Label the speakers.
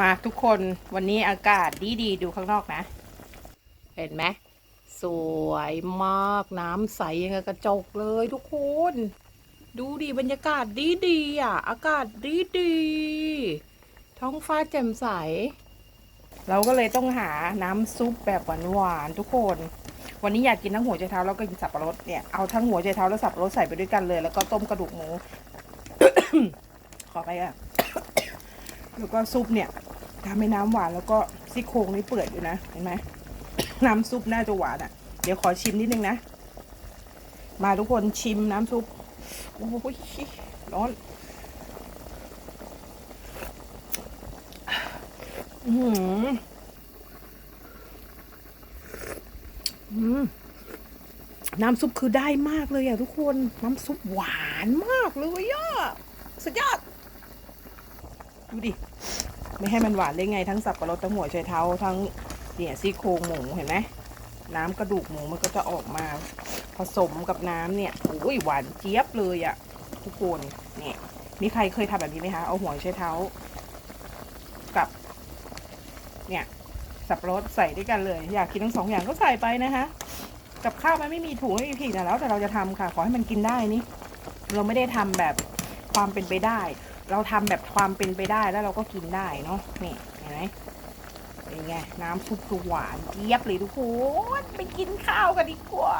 Speaker 1: มาทุกคนวันนี้อากาศดีดีดูข้างนอกนะ เห็นไหมสวยมากน้ำใสยังกับกระจกเลยทุกคน ดูดิบรรยากาศดีดีอะ อากาศดีดีท้องฟ้าแจ่มใส เราก็เลยต้องหาน้ำซุปแบบหวานๆทุกคน วันนี้อยากกินทั้งหัวใจเท้าแล้วก็กินสับปะรดเนี่ยเอาทั้งหัวใจเท้าและสับปะรดใส่ไปด้วยกันเลย แล้วก็ต้มกระดูกหมูขอไปอะ แล้วก็ซุปเนี่ยทำให้น้ำหวานแล้วก็ซี่โครงนี่เปื่อยอยู่นะ เห็นไหมน้ำซุปน่าจะหวานอะ เดี๋ยวขอชิมนิดนึงนะ มาทุกคนชิมน้ำซุป โอ้ยร้อนอือหืออืมน้ำซุปคือได้มากเลยอะทุกคน น้ำซุปหวานมากเลยอะสุดยอด ดูดิ ไม่ให้มันหวานได้ไงทั้งสับปะรดทั้งหัวไชเท้าทั้งเนี่ยซี่โครงหมูเห็นไหมน้ำกระดูกหมูมันก็จะออกมาผสมกับน้ำเนี่ยโอ้ยหวานเจี๊ยบเลยอะทุกคนเนี่ยมีใครเคยทำแบบนี้ไหมคะ เอาหัวไชเท้า กับ เนี่ย สับปะรดใส่ด้วยกันเลย อยากกินทั้งสองอย่างก็ใส่ไปนะคะ กับข้าวมันไม่มีถุงไม่มีผิดนะแล้ว แต่เราจะทำค่ะ ขอให้มันกินได้นี่ เราไม่ได้ทำแบบ ความเป็นไปได้ เราทำแบบความเป็นไปได้แล้วเราก็กินได้เนาะนี่เห็นไหมเป็นไง น้ำซุปหวานเจี๊ยบเลยทุกคนไปกินข้าวกันดีกว่า